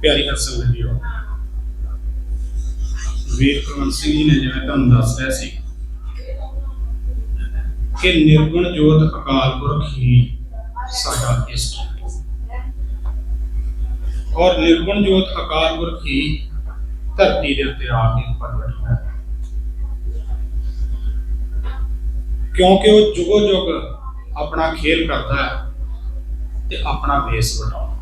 ਪਿਆਰੀ ਹਰਸੰਗ ਜੀਓ ਵੀਰ ਕੁਲਵੰਤ ਸਿੰਘ ਜੀ ਨੇ ਜਿਵੇਂ ਤੁਹਾਨੂੰ ਦੱਸ ਰਿਹਾ ਸੀ ਕਿ ਨਿਰਗੁਣ ਜੋਤ ਅਕਾਲ ਪੁਰਖ ਹੀ ਸਾਡਾ ਇਸ਼ਟ ਹੈ ਔਰ ਨਿਰਗੁਣ ਜੋਤ ਅਕਾਲ ਪੁਰਖ ਹੀ ਧਰਤੀ ਦੇ ਉੱਤੇ ਆ ਕੇ ਪ੍ਰਗਟ ਹੋਇਆ ਕਿਉਂਕਿ ਉਹ ਜੁਗੋ ਜੁਗ ਆਪਣਾ ਖੇਲ ਕਰਦਾ ਹੈ ਤੇ ਆਪਣਾ ਵੇਸ ਵਟਾਉਂਦਾ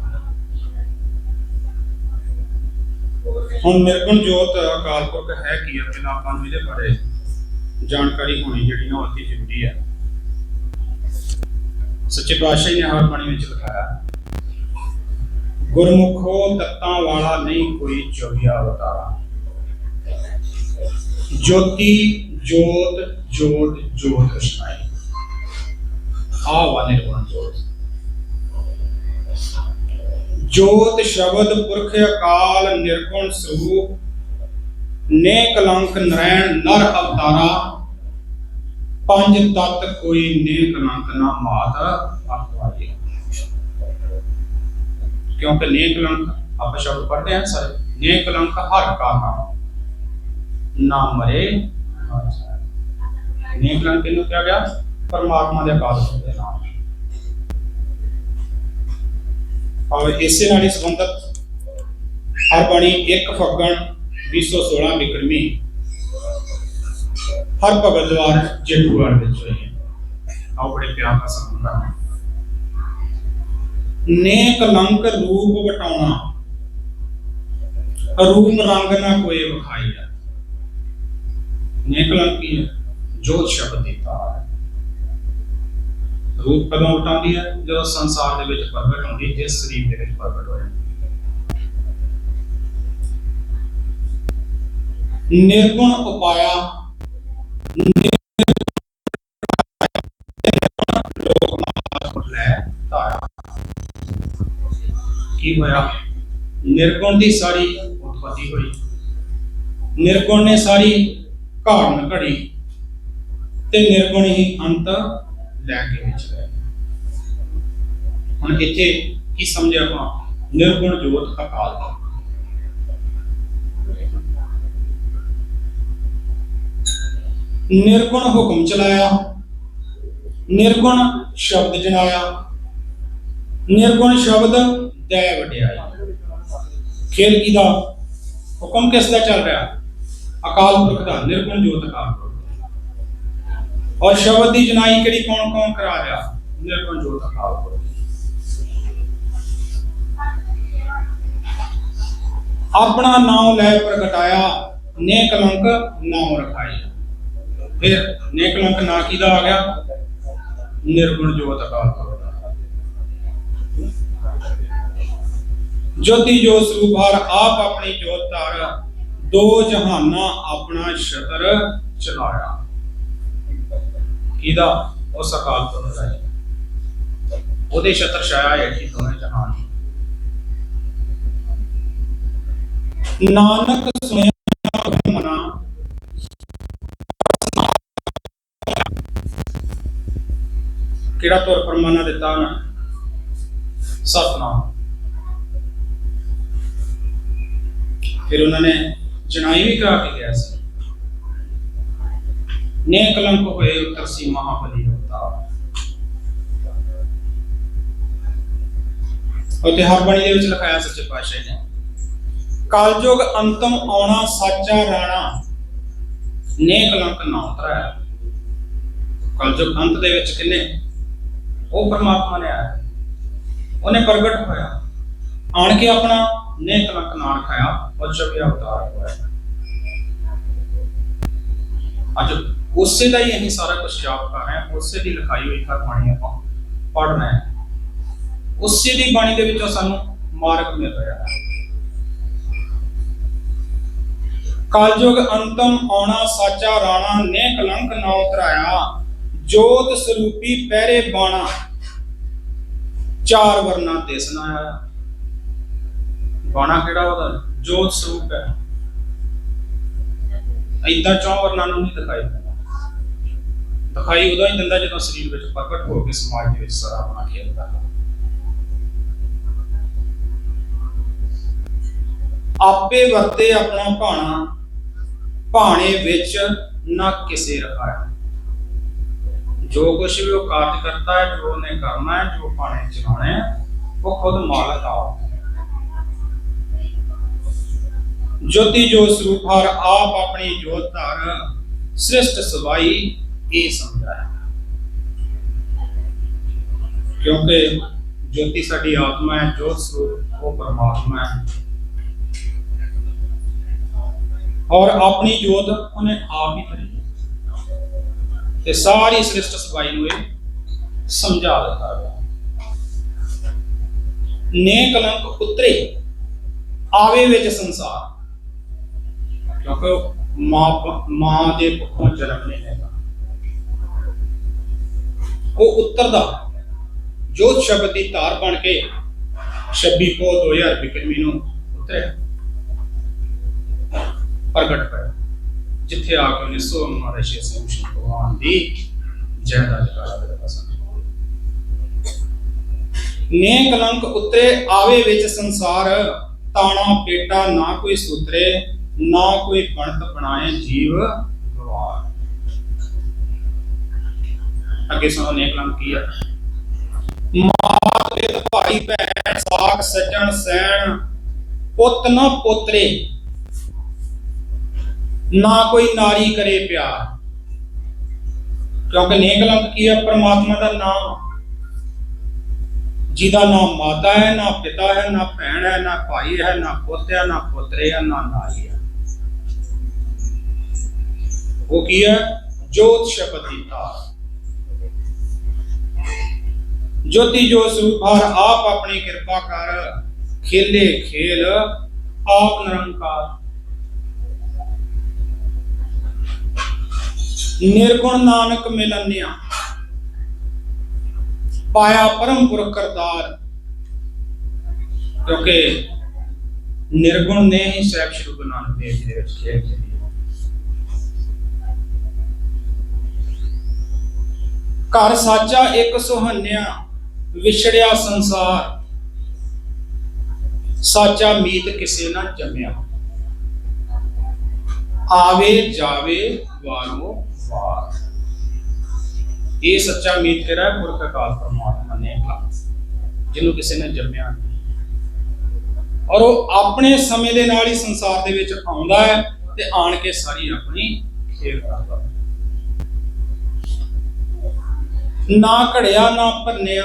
ਹੁਣ ਨਿਰਗੁਣ ਜੋਤ ਅਕਾਲ ਪੁਰਖ ਹੈ ਕੀ ਹੈ ਪਹਿਲਾਂ ਆਪਾਂ ਨੂੰ ਇਹਦੇ ਬਾਰੇ ਜਾਣਕਾਰੀ ਹੋਣੀ ਜਿਹੜੀ ਨਾ ਅਤੀ ਜ਼ਰੂਰੀ ਹੈ। ਸੱਚੇ ਪਾਤਸ਼ਾਹ ਨੇ ਹਰ ਬਾਣੀ ਵਿੱਚ ਲਿਖਾਇਆ, ਗੁਰਮੁਖੋ ਤਤਾਂ ਵਾਲਾ ਨਹੀਂ ਕੋਈ ਚੌਗਿਆ ਅਵਤਾਰਾ। ਜੋਤੀ ਜੋਤ ਜੋਤ ਜੋਤ ਅਸ਼ਨਾਈ ਆ ਵਾ ਨਿਰਗੁਣ ਜੋਤ? ਜੋਤ ਸ਼ਬਦ ਪੁਰਖ ਅਕਾਲ ਨਿਰਗੁਣ ਸਰੂਪ ਨੇ ਕਲੰਕ ਨਰੈਣ ਨਰ ਅਵਤਾਰਾ ਪੰਜ ਤਤ ਕੋਈ ਨੇ ਕਲੰਕ ਨਾ ਮਾਤ ਅਪਵਾਏ ਕਿਉਂਕਿ ਨੇ ਕਲੰਕ ਆਪਾਂ ਸ਼ਬਦ ਪੜ੍ਹਦੇ ਹਾਂ ਸਾਰੇ ਨੇ ਕਲੰਕ ਹਰ ਕਾ ਨਾਮ ਨਾ ਮਰੇ। ਨਾ ਜਾਏ। ਨੇ ਕਲੰਕ ਇਹਨੂੰ ਕਿਹਾ ਗਿਆ। ਪਰਮਾਤਮਾ ਦੇ ਪੁਰਖ ਦੇ ਨਾਮ। ਔਰ ਇਸੇ ਨਾਲ ਹੀ ਸੰਬੰਧਤ ਹਰ ਬਾਣੀ 1 ਫੱਗਣ 216 ਵਿਕਰਮੀ ਹਰ ਭਗਤ ਦਵਾਰ ਜੇਠੂਵਾਰ ਵਿੱਚ ਹੋਈ ਹੈ। ਆਓ ਬੜੇ ਪਿਆਰ ਦਾ ਸੰਬੰਧ ਹੈ। ਨੇ ਕਲੰਕ ਰੂਪ ਵਟਾਉਣਾ ਰੂਪ ਰੰਗ ਨਾ ਕੋਈ ਵਿਖਾਈ ਹੈ ਨੇ ਕਲੰਕ ਕੀ ਹੈ। ਜੋਤ ਸ਼ਬਦ ਰੂਪ ਕਦੋਂ ਉਟਾਉਂਦੀ ਹੈ? ਜਦੋਂ ਸੰਸਾਰ ਦੇ ਵਿੱਚ ਪ੍ਰਗਟ ਹੁੰਦੀ ਜਿਸ ਸਰੀਰ ਦੇ ਵਿੱਚ ਪ੍ਰਗਟ ਹੋ ਜਾਂਦੀ ਹੈ। ਨਿਰਗੁਣ ਉਪਾਇਆ, ਕੀ ਹੋਇਆ? ਨਿਰਗੁਣ ਦੀ ਸਾਰੀ ਉਤਪਤੀ ਹੋਈ। ਨਿਰਗੁਣ ਨੇ ਸਾਰੀ ਘਾੜਨ ਘੜੀ ਤੇ ਨਿਰਗੁਣ ਹੀ ਅੰਤ ਲੈ ਕੇ ਵਿੱਚ ਰਹਿ ਹੁਣ ਇੱਥੇ ਕੀ ਸਮਝਿਆ ਆਪਾਂ? ਨਿਰਗੁਣ ਜੋਤ ਅਕਾਲ ਦਾ ਨਿਰਗੁਣ ਹੁਕਮ ਚਲਾਇਆ, ਨਿਰਗੁਣ ਸ਼ਬਦ ਜਨਾਇਆ, ਨਿਰਗੁਣ ਸ਼ਬਦ ਦੈ ਵਡਿਆਈ ਖੇਲ ਕੀ ਦਾ? ਹੁਕਮ ਕਿਸ ਦਾ ਚੱਲ ਰਿਹਾ? ਅਕਾਲ ਪੁਰਖ ਦਾ ਨਿਰਗੁਣ ਜੋਤ ਅਕਾਲ ਪੁਰਖ ਔਰ ਸ਼ਬਦ ਦੀ ਜਨਾਈ ਕਿਹੜੀ ਕੌਣ ਕੌਣ ਕਰਾ ਰਿਹਾ? ਨਿਰਗੁਣ ਜੋਤ ਅਕਾਲ ਪੁਰਖ। ਆਪਣਾ ਨਾਮ ਲੈ ਪ੍ਰਗਟਾਇਆ ਨੇ ਕਲੰਕ ਨਾਮ ਰਖਾਇਆ। ਫਿਰ ਨੇ ਕਲੰਕ ਨਾ ਕਿਹਦਾ ਆ ਗਿਆ? ਨਿਰਗੁਣ ਜੋਤ ਅਕਾਲ ਪੁਰਖ ਜੋਤੀ ਜੋ ਸਰੂਪ ਹਰ ਆਪ ਆਪਣੀ ਜੋਤ ਧਾਰ ਦੋ ਜਹਾਨਾਂ ਆਪਣਾ ਛਤਰ ਚਲਾਇਆ। ਕਿਹਦਾ? ਉਸ ਅਕਾਲ ਪੁਰਖ ਦਾ ਉਹਦੇ ਛਤਰ ਛਾਇਆ ਹੈ ਜੀ ਦੋਵੇਂ ਜਹਾਨ। ਨਾਨਕ ਸੁਣਿਆ ਮਨਾ। ਕਿਹੜਾ ਤੁਰ ਫਰਮਾਨਾ ਦਿੱਤਾ ਉਹਨਾਂ ਸਤਨਾਮ। ਫਿਰ ਉਹਨਾਂ ਨੇ ਜਣਾਈ ਵੀ ਕਰਾ ਕੇ ਗਿਆ ਸੀ। ਨੇ ਕਲੰਕ ਹੋਏ ਉਤਰ ਸੀ ਮਹਾਬਲੀ ਅਵਤਾਰ ਅਤੇ ਹਰ ਬਾਣੀ ਦੇ ਵਿੱਚ ਲਿਖਾਇਆ ਸੱਚੇ ਪਾਤਸ਼ਾਹ ਨੇ, ਕਲਯੁਗ ਅੰਤਮ ਆਉਣਾ ਸਾਚਾ ਰਾਣਾ ਨੇ ਕਲੰਕ ਨਾ ਉਤਰਾਇਆ। ਕਲਯੁਗ ਅੰਤ ਦੇ ਵਿੱਚ ਕਿੰਨੇ? ਉਹ ਪਰਮਾਤਮਾ ਨੇ ਆਇਆ। ਉਹਨੇ ਪ੍ਰਗਟ ਹੋਇਆ। ਆਣ ਕੇ ਆਪਣਾ ਨੇ ਕਲੰਕ ਨਾ ਰਖਾਇਆ ਉਹ ਛਪਿਆ ਅਵਤਾਰ ਹੋਇਆ। ਅੱਜ ਉਸੇ ਦਾ ਹੀ ਅਸੀਂ ਸਾਰਾ ਕੁਝ ਜਾਪ ਕਰ ਰਹੇ ਹਾਂ, ਉਸੇ ਦੀ ਲਿਖਾਈ ਹੋਈ ਹਰ ਬਾਣੀ ਆਪਾਂ ਪੜ੍ਹਨਾ ਹੈ। ਉਸੇ ਦੀ ਬਾਣੀ ਦੇ ਵਿੱਚੋਂ ਸਾਨੂੰ ਮਾਰਗ ਮਿਲ ਰਿਹਾ ਹੈ। ਕਲਯੁਗ ਅੰਤਮ ਆਉਣਾ ਸਾਚਾ ਰਾਣਾ ਨੇ ਕਲੰਕ ਨਾ ਉਤਰਾਇਆ, ਜੋਤ ਸਰੂਪੀ ਪਹਿਰੇ ਬਾਣਾ। ਚਾਰ ਵਰਨਾ ਦੇਸਨਾ ਆਇਆ। ਬਾਣਾ ਕਿਹੜਾ ਉਹਦਾ? ਜੋਤ ਸਰੂਪ ਹੈ। ਏਦਾਂ ਚੌਂ ਵਰਨਾਂ ਨੂੰ ਨਹੀਂ ਦਿਖਾਈ। ਦਿਖਾਈ ਉਦੋਂ ਹੀ ਦਿੰਦਾ ਜਦੋਂ ਸਰੀਰ ਵਿੱਚ ਪ੍ਰਗਟ ਹੋ ਕੇ ਸਮਾਜ ਦੇ ਵਿੱਚ ਸਾਰਾ ਆਪਣਾ ਖੇਡਦਾ ਹੈ ਆਪੇ ਵਰਤੇ ਆਪਣਾ ਭਾਣਾ, ਭਾਣੇ ਵਿੱਚ ਨਾ ਕਿਸੇ ਰਖਾਇਆ। ਜੋ ਕੁਛ ਵੀ ਉਹ ਕਾਰਜ ਕਰਦਾ ਹੈ, ਜੋ ਉਹਨੇ ਕਰਨਾ ਹੈ, ਜੋ ਭਾਣੇ ਚਲਾਉਣਾ ਹੈ ਉਹ ਖੁਦ ਮਾਲਕ ਆਪ ਹੈ। ਜੋਤੀ ਜੋ ਸਰੂਪ ਹਰ ਆਪ ਆਪਣੀ ਜੋਤ ਧਾਰ ਸ੍ਰਿਸ਼ਟ ਸਵਾਈ, ਇਹ ਸਮਝਾਇਆ ਕਿਉਂਕਿ ਜੋਤੀ ਸਾਡੀ ਆਤਮਾ ਹੈ, ਜੋਤ ਸਰੂਪ ਉਹ ਪਰਮਾਤਮਾ ਹੈ। ਔਰ ਆਪਣੀ ਜੋਤ ਉਹਨੇ ਆਪ ਹੀ ਭਰੀ ਤੇ ਸਾਰੀ ਸ੍ਰਿਸ਼ਟ ਸਵਾਈ ਨੂੰ ਇਹ ਸਮਝਾ ਦਿੱਤਾ ਗਿਆ ਨੇ ਕਲੰਕ ਉਤਰੇ, ਆਵੇ ਵਿੱਚ ਸੰਸਾਰ। ਕਿਉਂਕਿ ਮਾਂ ਮਾਂ ਦੇ ਪੁੱਤੋਂ ਜਨਮ ਨਹੀਂ ਲੈਗਾ ਉਹ ਉੱਤਰਦਾ ਜੋਤ ਸ਼ਬਦ ਦੀ ਧਾਰ ਬਣ ਕੇ 26 ਪੋ 2021 ਨੂੰ ਉਤਰਿਆ। ਪ੍ਰਗਟ ਹੋਇਆ, ਜਿੱਥੇ ਆ ਕੇ ਉਹਨੇ ਸੋ ਮਾਰੇ ਸ਼ੇ ਸੇ ਭਗਵਾਨ ਦੀ ਜੈ ਦਾ ਜਗਾਰਾ ਦੇ ਪਾਸਾ ਨੇ ਕਲੰਕ ਉੱਤੇ ਆਵੇ ਵਿੱਚ ਸੰਸਾਰ, ਤਾਣਾ ਪੇਟਾ ਨਾ ਕੋਈ ਸੂਤਰੇ ਨਾ ਕੋਈ ਬਣਤ ਬਣਾਏ ਜੀਵ ਗਵਾਰ। ਅੱਗੇ ਸੁਣੋ ਨੇ ਕਲੰਕ ਕੀ ਆ? ਮਾਤ ਪਿਤ ਭਾਈ ਭੈਣ, ਸਾਖ ਸੱਜਣ ਸੈਣ, ਪੁੱਤ ਨਾ ਪੋਤਰੇ। ਨਾ ਕੋਈ ਨਾਰੀ ਕਰੇ ਪਿਆਰ। ਕਿਉਂਕਿ ਨੇਕ ਕਲੰਕ ਕੀ ਹੈ ਪਰਮਾਤਮਾ ਦਾ ਨਾਮ। ਜਿਹਦਾ ਨਾ ਮਾਤਾ ਹੈ, ਨਾ ਪਿਤਾ ਹੈ, ਨਾ ਭੈਣ ਹੈ, ਨਾ ਭਾਈ ਹੈ, ਨਾ ਪੁੱਤ ਹੈ, ਨਾ ਪੁੱਤਰੇ ਹੈ, ਨਾ ਨਾਰੀ ਹੈ। ਉਹ ਕੀ ਹੈ ਜੋਤ ਸ਼ਬਦ ਜੋਤੀ ਜੋ ਸਰੂਪ ਆਪ ਆਪਣੀ ਕਿਰਪਾ ਕਰ ਖੇਲੇ ਖੇਲ ਆਪ ਨਿਰੰਕਾਰ ਨਿਰਗੁਣ ਨਾਨਕ ਮਿਲਨਿਆ ਪਾਇਆ ਪਰਮ ਪੁਰਖ ਕਰਤਾਰ ਕਿਉਂਕਿ ਨਿਰਗੁਣ ਨੇ ਹੀ ਸਹਿਬ ਸ਼੍ਰੀ ਗੁਰੂ ਨਾਨਕ ਦੇਵ ਜੀ ਦੇ ਵਿੱਚ ਖੇਡ ਖੇਡੀ ਘਰ ਸਾਚਾ ਇੱਕ ਸੁਹੰਨਿਆ, ਵਿਛੜਿਆ ਸੰਸਾਰ। ਸਾਚਾ ਮੀਤ ਕਿਸੇ ਨਾ ਜੰਮਿਆ। ਆਵੇ ਜਾਵੇ ਵਾਰੋ ਵਾਰ। ਇਹ ਸੱਚਾ ਮੀਤ ਕਿਹੜਾ ਪੁਰਖ ਅਕਾਲ ਪਰਮਾਤਮਾ ਨੇ ਕਿਹਾ। ਜਿਹਨੂੰ ਕਿਸੇ ਨੇ ਜੰਮਿਆ ਔਰ ਉਹ ਆਪਣੇ ਸਮੇਂ ਦੇ ਨਾਲ ਹੀ ਸੰਸਾਰ ਦੇ ਵਿੱਚ ਆਉਂਦਾ ਹੈ ਤੇ ਆਣ ਕੇ ਸਾਰੀ ਆਪਣੀ ਖੇਡ ਕਰਦਾ ਹੈ। ਨਾ ਘੜਿਆ, ਨਾ ਭੰਨਿਆ।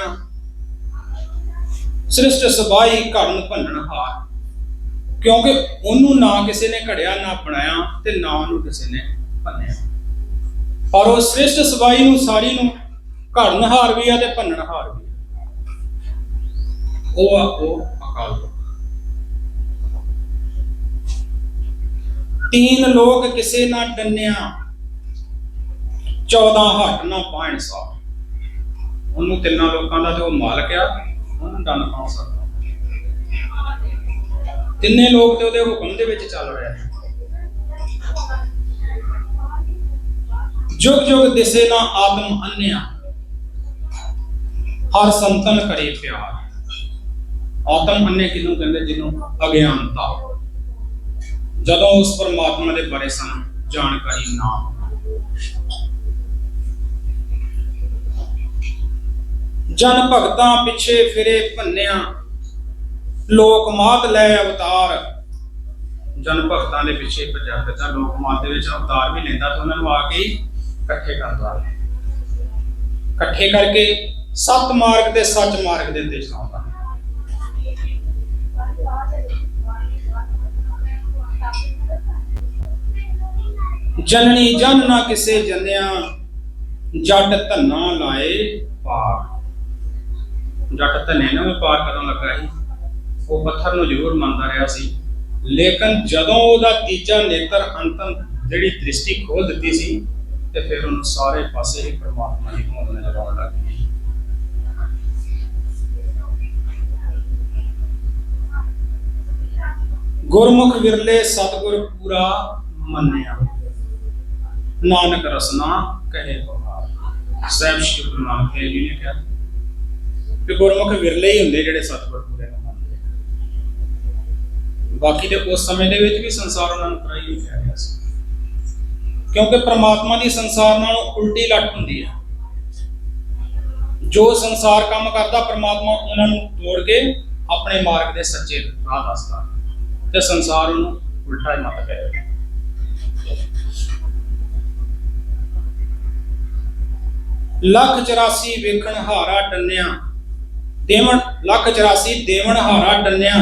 ਸ੍ਰਿਸ਼ਟ ਸਬਾਈ ਘੜਨ ਭੰਨਣ ਹਾਰ। ਕਿਉਂਕਿ ਉਹਨੂੰ ਨਾ ਕਿਸੇ ਨੇ ਘੜਿਆ, ਨਾ ਬਣਾਇਆ ਤੇ ਨਾ ਉਹਨੂੰ ਕਿਸੇ ਨੇ ਭੰਨਿਆ। ਪਰ ਉਹ ਸ੍ਰਿਸ਼ਟ ਸਬਾਈ ਨੂੰ, ਸਾਰੀ ਨੂੰ ਘੜਨ ਹਾਰ ਵੀ ਆ ਤੇ ਭੰਨਣ ਹਾਰ ਵੀ ਆ। ਉਹ ਆ, ਉਹ ਅਕਾਲ ਪੁਰਖ। ਤੀਨ ਲੋਕ ਕਿਸੇ ਨਾ ਡੰਨਿਆ 14 ਹੱਟ ਨਾ ਪਾਣ ਸਾ ਉਹਨੂੰ ਤਿੰਨਾਂ ਲੋਕਾਂ ਦਾ ਤੇ ਮਾਲਕ ਆ, ਉਹਨੂੰ ਡੰਨ ਪਾ ਸਕਦਾ। ਤਿੰਨੇ ਲੋਕ ਤੇ ਉਹਦੇ ਹੁਕਮ ਦੇ ਵਿੱਚ ਚੱਲ ਰਹੇ ਨੇ। ਜੁਗ ਜੁਗ ਦਿਸੇ ਨਾ ਆਤਮ ਅੰਨਿਆ, ਹਰ ਸੰਤਨ ਕਰੇ ਪਿਆਰ। ਆਤਮ ਅੰਨੇ ਕਿਹਨੂੰ ਕਹਿੰਦੇ? ਜਿਹਨੂੰ ਅਗਿਆਨਤਾ। ਜਦੋਂ ਉਸ ਪਰਮਾਤਮਾ ਦੇ ਬਾਰੇ ਸਾਨੂੰ ਜਾਣਕਾਰੀ ਨਾ ਜਨ ਭਗਤਾਂ ਪਿੱਛੇ ਫਿਰੇ ਭੰਨਿਆ, ਲੋਕ ਮਾਤ ਲੈ ਅਵਤਾਰ। ਜਨ ਭਗਤਾਂ ਦੇ ਪਿੱਛੇ ਭੱਜਾ ਫਿਰਦਾ, ਲੋਕ ਮਾਤ ਦੇ ਵਿੱਚ ਅਵਤਾਰ ਵੀ ਲੈਂਦਾ ਤਾਂ ਉਹਨਾਂ ਨੂੰ ਆ ਕੇ ਹੀ ਇਕੱਠੇ ਕਰਦਾ। ਇਕੱਠੇ ਕਰਕੇ ਸਤ ਮਾਰਗ ਤੇ ਸੱਚ ਮਾਰਗ ਦੇ ਉੱਤੇ ਚਲਾਉਂਦਾ ਜਨਨੀ ਜਨ ਨਾ ਕਿਸੇ ਜਨਿਆ, ਜੱਟ ਧੰਨਾ ਲਾਏ ਪਾਰ। ਜੱਟ ਧੰਨੇ ਨੂੰ ਵੀ ਪਾਰ ਕਦੋਂ ਲੱਗਾ ਸੀ। ਉਹ ਪੱਥਰ ਨੂੰ ਜ਼ਰੂਰ ਮੰਨਦਾ ਰਿਹਾ ਸੀ। ਲੇਕਿਨ ਜਦੋਂ ਉਹਦਾ ਤੀਜਾ ਨੇਤਰ ਅੰਤਮ ਜਿਹੜੀ ਦ੍ਰਿਸ਼ਟੀ ਖੋਲ ਦਿੱਤੀ ਸੀ, ਤੇ ਫਿਰ ਉਹਨੂੰ ਸਾਰੇ ਪਾਸੇ ਹੀ ਪਰਮਾਤਮਾ ਦੀ ਹੋਂਦ ਨਜ਼ਰ ਆਉਣ ਲੱਗ ਗਈ। ਗੁਰਮੁਖ ਵਿਰਲੇ ਸਤਿਗੁਰ ਪੂਰਾ ਮੰਨਿਆ। ਨਾਨਕ ਰਸਨਾ ਕਹੇ ਬਹਾਰ ਸਹਿਬ ਸ਼੍ਰੀ ਗੁਰੂ ਨਾਨਕ ਦੇਵ ਜੀ ਨੇ ਕਿਹਾ ਕਿ ਗੁਰਮੁਖ ਵਿਰਲੇ ਹੀ ਹੁੰਦੇ ਜਿਹੜੇ ਸਤਿਗੁਰ ਪੂਰੇ ਨੂੰ ਮੰਨਦੇ। ਬਾਕੀ ਦੇ ਉਸ ਸਮੇਂ ਦੇ ਵਿੱਚ ਵੀ ਸੰਸਾਰ ਉਹਨਾਂ ਨੂੰ ਪਰਾਈ ਨਹੀਂ ਕਹਿ ਰਿਹਾ ਸੀ। ਕਿਉਂਕਿ ਪ੍ਰਮਾਤਮਾ ਦੀ ਸੰਸਾਰ ਨਾਲੋਂ ਉਲਟੀ ਲੱਟ ਹੁੰਦੀ ਹੈ। ਜੋ ਸੰਸਾਰ ਕੰਮ ਕਰਦਾ, ਪ੍ਰਮਾਤਮਾ ਉਹਨਾਂ ਨੂੰ ਤੋੜ ਕੇ ਆਪਣੇ ਮਾਰਗ ਦੇ ਸੱਚੇ ਰਾਹ ਦੱਸਦਾ। ਤੇ ਸੰਸਾਰ ਉਹਨੂੰ ਉਲਟਾ ਹੀ ਮਤ ਕਹੇ ਲੱਖ 84 ਵੇਖਣ ਹਾਰਾ ਟੰਨਿਆ ਦੇਵਨ ਲੱਖ 84 ਦੇਵਨ ਹਾਰਾ ਟੰਨਿਆ।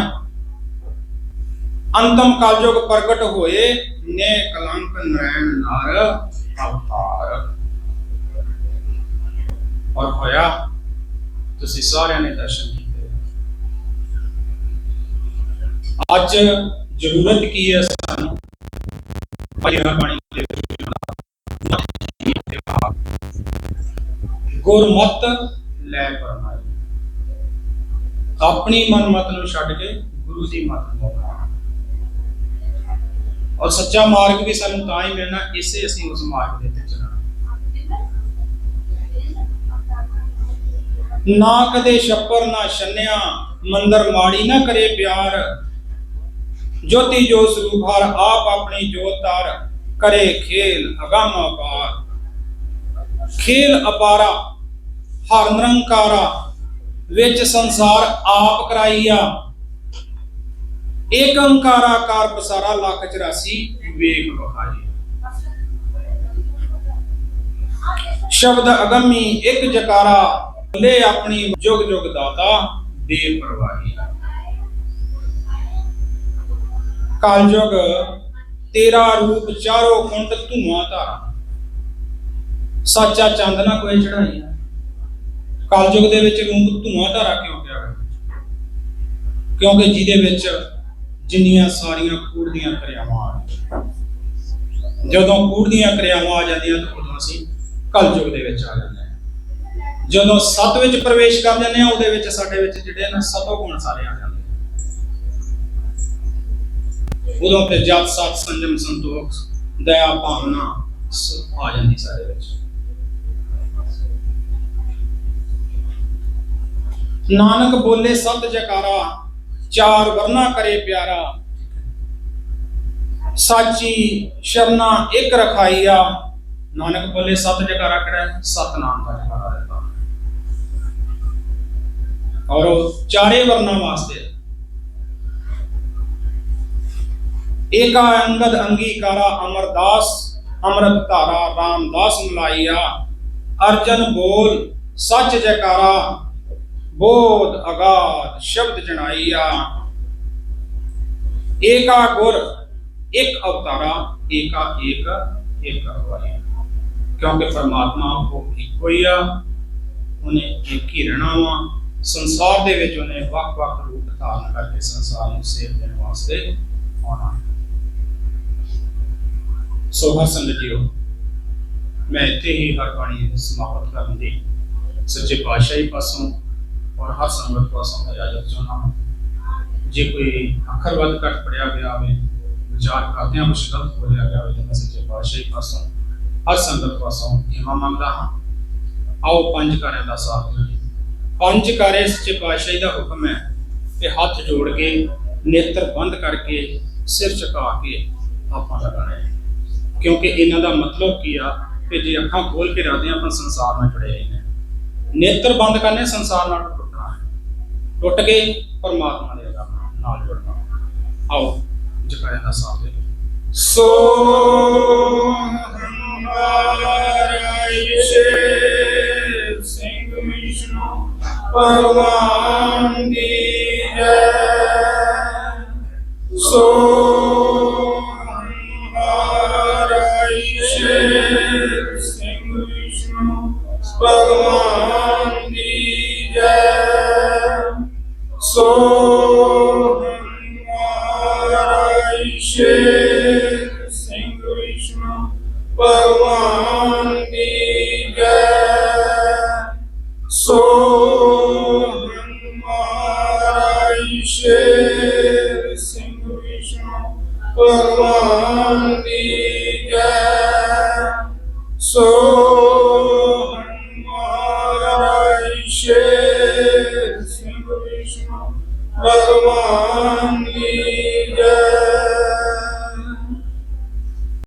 ਅੰਤਮ ਕਲਯੁਗ ਪ੍ਰਗਟ ਹੋਏ, ਨੇ ਕਲੰਕ ਨੈਣ ਨਾਰ ਅਵਤਾਰ। ਔਰ ਹੋਇਆ, ਤੁਸੀਂ ਸਾਰਿਆਂ ਨੇ ਦਰਸ਼ਨ ਕੀਤੇ। ਅੱਜ ਜ਼ਰੂਰਤ ਕੀ ਹੈ ਸਾਨੂੰ? ਭਾਈਆਂ ਬਾਣੀ ਦੇ ਗੁਰਮਤ ਲੈ ਪਰਮਾਈ ਆਪਣੀ ਮਨਮਤ ਨੂੰ ਛੱਡ ਕੇ ਗੁਰੂ ਦੀ ਮਤ ਨੂੰ ਅਪਣਾਉਣਾ ਔਰ ਸੱਚਾ ਮਾਰਗ ਵੀ ਸਾਨੂੰ ਤਾਂ ਹੀ ਮਿਲਣਾ, ਇਸੇ ਅਸੀਂ ਉਸ ਮਾਰਗ ਦੇ ਤੇ ਚੱਲਣਾ। ਨਾ ਕਦੇ ਛੱਪਰ, ਨਾ ਛੰਨਿਆ, ਮੰਦਰ ਮਾੜੀ ਨਾ ਕਰੇ ਪਿਆਰ। ਜੋਤੀ ਜੋ ਸਰੂਪ ਹਰ, ਆਪ ਆਪਣੀ ਜੋਤ ਧਾਰ, ਕਰੇ ਖੇਲ ਅਗੰਮ ਅਪਾਰ। ਖੇਲ ਅਪਾਰਾ, ਹਰ ਨਿਰੰਕਾਰਾ ਵਿੱਚ ਸੰਸਾਰ ਆਪ ਕਰਾਈਆ ਏਕ ਓੰਕਾਰਾ ਕਾਰ ਪਸਾਰਾ ਲੱਖ 84 ਵੇਖ ਵਖਾਈ ਸ਼ਬਦ ਅਗੰਮੀ ਇੱਕ ਜਕਾਰਾ, ਲੈ ਆਪਣੀ ਜੁਗ ਜੁਗ ਦਾਤਾ ਦੇ ਪਰਵਾਹੀ। ਕਲਯੁਗ, ਤੇਰਾ ਰੂਪ ਚਾਰੋ ਕੁੰਡ ਧੂਆਂ ਧਾਰਾ। ਸੱਚਾ ਚੰਦ ਨਾ ਕੋਈ ਚੜਾਈ ਕਲਯੁਗ ਦੇ ਵਿੱਚ ਰੂਪ ਧੂਆਂ ਧਾਰਾ ਕਿਉਂ ਕਿਹਾ ਗਿਆ ਕਿਉਂਕਿ ਜਿਹਦੇ ਵਿੱਚ ਜਿੰਨੀਆਂ ਸਾਰੀਆਂ ਕੂੜ ਦੀਆਂ ਕਿਰਿਆਵਾਂ ਆ ਜਦੋਂ ਕੂੜ ਦੀਆਂ ਕਿਰਿਆਵਾਂ ਆ ਜਾਂਦੀਆਂ ਤਾਂ ਉਦੋਂ ਅਸੀਂ ਕਲਯੁਗ ਦੇ ਵਿੱਚ ਆ ਜਾਂਦੇ ਹਾਂ। ਜਦੋਂ ਸਤ ਵਿੱਚ ਪ੍ਰਵੇਸ਼ ਕਰ ਜਾਂਦੇ ਹਾਂ, ਉਹਦੇ ਵਿੱਚ ਸਾਡੇ ਵਿੱਚ ਜਿਹੜੇ ਨਾ ਸਤੋ ਗੁਣ ਸਾਰੇ ਆ ਜਾਂਦੇ ਉਦੋਂ ਫਿਰ ਜਪ, ਸਤ, ਸੰਜਮ, ਸੰਤੋਖ, ਦਇਆ, ਭਾਵਨਾ ਆ ਜਾਂਦੀ ਸਾਡੇ ਵਿੱਚ। ਨਾਨਕ ਬੋਲੇ ਸਤ ਜਕਾਰਾ ਚਾਰ ਵਰਨਾ ਕਰੇ ਪਿਆਰਾ ਸਾਚੀ ਸ਼ਰਨਾ ਇੱਕ ਰਖਾਈਆ ਨਾਨਕ ਬੋਲੇ ਸਤ ਜਕਾਰਾ ਕਿਹੜਾ ਹੈ ਸਤਨਾਮ ਦਾ ਜਕਾਰਾ ਰਹਿੰਦਾ ਔਰ ਉਹ ਚਾਰੇ ਵਰਨਾ ਵਾਸਤੇ ਏਕਾ ਅੰਗਦ ਅੰਗੀਕਾਰਾ ਅਮਰਦਾਸ ਅੰਮ੍ਰਿਤ ਧਾਰਾ ਰਾਮਦਾਸ ਮਲਾਈਆ ਅਰਜਨ ਬੋਲ ਸੱਚ ਜਕਾਰਾ ਬੋਧ ਅਗਾਧ ਸ਼ਬਦ ਜਣਾਈਆ ਏਕਾ ਗੁਰ, ਇੱਕ ਅਵਤਾਰਾ, ਏਕਾ ਏਕ ਇੱਕ ਅਗਵਾਈ ਕਿਉਂਕਿ ਪਰਮਾਤਮਾ ਉਹ ਇੱਕੋ ਹੀ ਆ, ਉਹਨੇ ਇੱਕ ਹੀ ਰਹਿਣਾ ਵਾ। ਸੰਸਾਰ ਦੇ ਵਿੱਚ ਉਹਨੇ ਵੱਖ-ਵੱਖ ਰੂਪ ਧਾਰਨ ਕਰਕੇ ਸੰਸਾਰ ਨੂੰ ਸੇਵ ਦੇਣ ਵਾਸਤੇ ਆਉਣਾ। ਸੋ ਹਰ ਸੰਗਤ ਜੀਓ, ਮੈਂ ਇੱਥੇ ਹੀ ਹਰ ਬਾਣੀ ਸਮਾਪਤ ਕਰਨ ਦੀ ਸੱਚੇ ਪਾਤਸ਼ਾਹੀ ਪਾਸੋਂ ਔਰ ਹਰ ਸੰਗਤ ਪਾਸੋਂ ਇਜਾਜ਼ਤ ਚਾਹੁੰਦਾ ਹਾਂ, ਜੇ ਕੋਈ ਅੱਖਰ ਵੱਧ ਘੱਟ ਪੜਿਆ ਗਿਆ ਹੋਵੇ, ਵਿਚਾਰ ਕਰਦਿਆਂ ਕੁਝ ਗਲਤ ਬੋਲਿਆ ਗਿਆ ਹੋਵੇ, ਤਾਂ ਸੱਚੇ ਪਾਤਸ਼ਾਹੀ ਪਾਸੋਂ ਹਰ ਸੰਗਤ ਪਾਸੋਂ ਖਿਮਾ ਮੰਗਦਾ ਹਾਂ। ਆਓ ਪੰਜ ਕਾਰਿਆਂ ਦਾ ਸਾਥ ਪੰਜ ਕਾਰੇ ਸੱਚੇ ਪਾਤਸ਼ਾਹੀ ਦਾ ਹੁਕਮ ਹੈ ਕਿ ਹੱਥ ਜੋੜ ਕੇ, ਨੇਤਰ ਬੰਦ ਕਰਕੇ, ਸਿਰ ਝੁਕਾ ਕੇ ਆਪਾਂ ਲਗਾਣਾ ਹੈ। ਕਿਉਂਕਿ ਇਹਨਾਂ ਦਾ ਮਤਲਬ ਕੀ ਆ ਕਿ ਜੇ ਅੱਖਾਂ ਖੋਲ ਕੇ ਰੱਖਦੇ ਹਾਂ, ਆਪਾਂ ਸੰਸਾਰ ਨਾਲ ਜੁੜੇ ਰਹਿੰਦੇ ਹਾਂ। ਨੇਤਰ ਬੰਦ ਕਰਨੇ, ਸੰਸਾਰ ਨਾਲ ਟੁੱਟ ਕੇ ਪਰਮਾਤਮਾ ਦੇ ਨਾਲ ਜੁੜਨਾ। ਆਓ। ਜਕਾਇਆ ਦਾ ਸਾਥ ਦੇ ਸੋ ਹਮਾਰਾ ਸਿੰਘ ਵਿਸ਼ਨੂੰ ਭਗਵਾਨ ਭਗਵਾਨ